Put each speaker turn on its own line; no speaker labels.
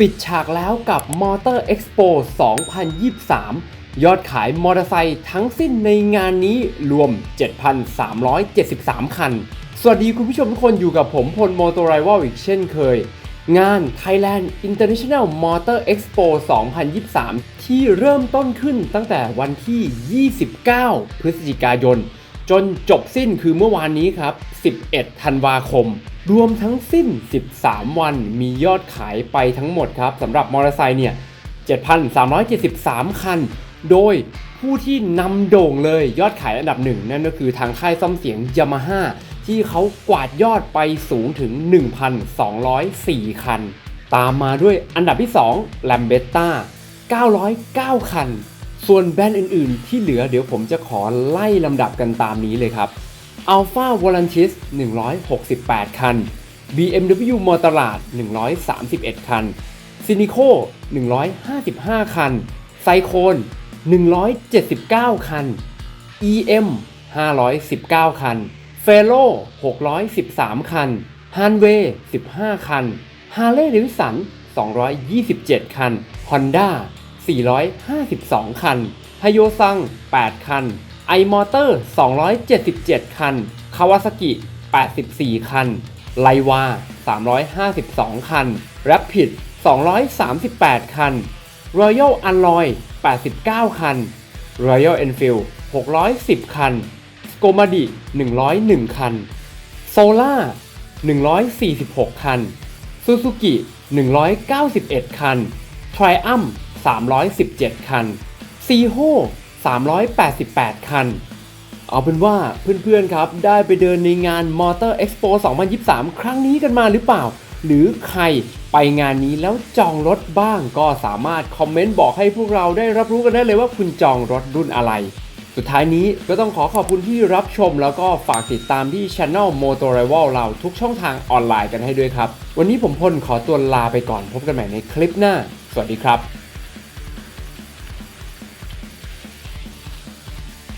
ปิดฉากแล้วกับ Motor Expo 2023 ยอดขายมอเตอร์ไซค์ทั้งสิ้นในงานนี้รวม 7,373 คัน สวัสดีคุณผู้ชมทุกคนอยู่กับผมพลโมโตอร์ไรวลอีกเช่นเคย งาน Thailand International Motor Expo 2023 ที่เริ่มต้นขึ้นตั้งแต่วันที่ 29 พฤศจิกายน จนจบสิ้นคือเมื่อวานนี้ครับ 11 ธันวาคม รวมทั้งสิ้น 13 วันมียอดขายไปทั้งหมดครับสำหรับมอเตอร์ไซค์เนี่ย 7,373 คัน โดยผู้ที่นำโด่งเลยยอดขายอันดับหนึ่งนั่นก็คือทางค่ายซ่อมเสียง Yamaha ที่เขากวาดยอดไปสูงถึง 1,204 คัน ตามมาด้วยอันดับที่ 2 l a m b e t t a 909 คัน ส่วนแบรนด์อื่นๆ ที่เหลือเดี๋ยวผมจะขอไล่ลำดับกันตามนี้เลยครับ Alpha Volantis 168 คัน BMW m o t o r a d 131 คัน c i n i c o 155 คัน ไซโคน 179 คัน EM 519 คัน f e l o 613 คัน Hanway 15 คัน Harley Davidson 227 คัน Honda 452 คันไฮโยซัง 8 คัน ไอมอเตอร์ 277 คัน คาวาสกิ 84 คัน ไลวา 352 คัน แรปพิด 238 คัน Royal Alloy 89 คัน Royal Enfield 610 คัน s c o m a d i 101 คัน Solar 146 คัน Suzuki 191 คันทริอัม 317 คัน c h o 388 คัน เอาเป็นว่าเพื่อนๆครับ ได้ไปเดินในงาน Motor Expo 2023 ครั้งนี้กันมาหรือเปล่า หรือใครไปงานนี้แล้วจองรถบ้างก็สามารถคอมเมนต์บอกให้พวกเราได้รับรู้กันได้เลยว่าคุณจองรถรุ่นอะไร สุดท้ายนี้ก็ต้องขอขอบคุณที่รับชมแล้วก็ฝากติดตามที่ Channel Motor Rival เราทุกช่องทางออนไลน์กันให้ด้วยครับ วันนี้ผมพลขอตัวลาไปก่อนพบกันใหม่ในคลิปหน้า สวัสดีครับ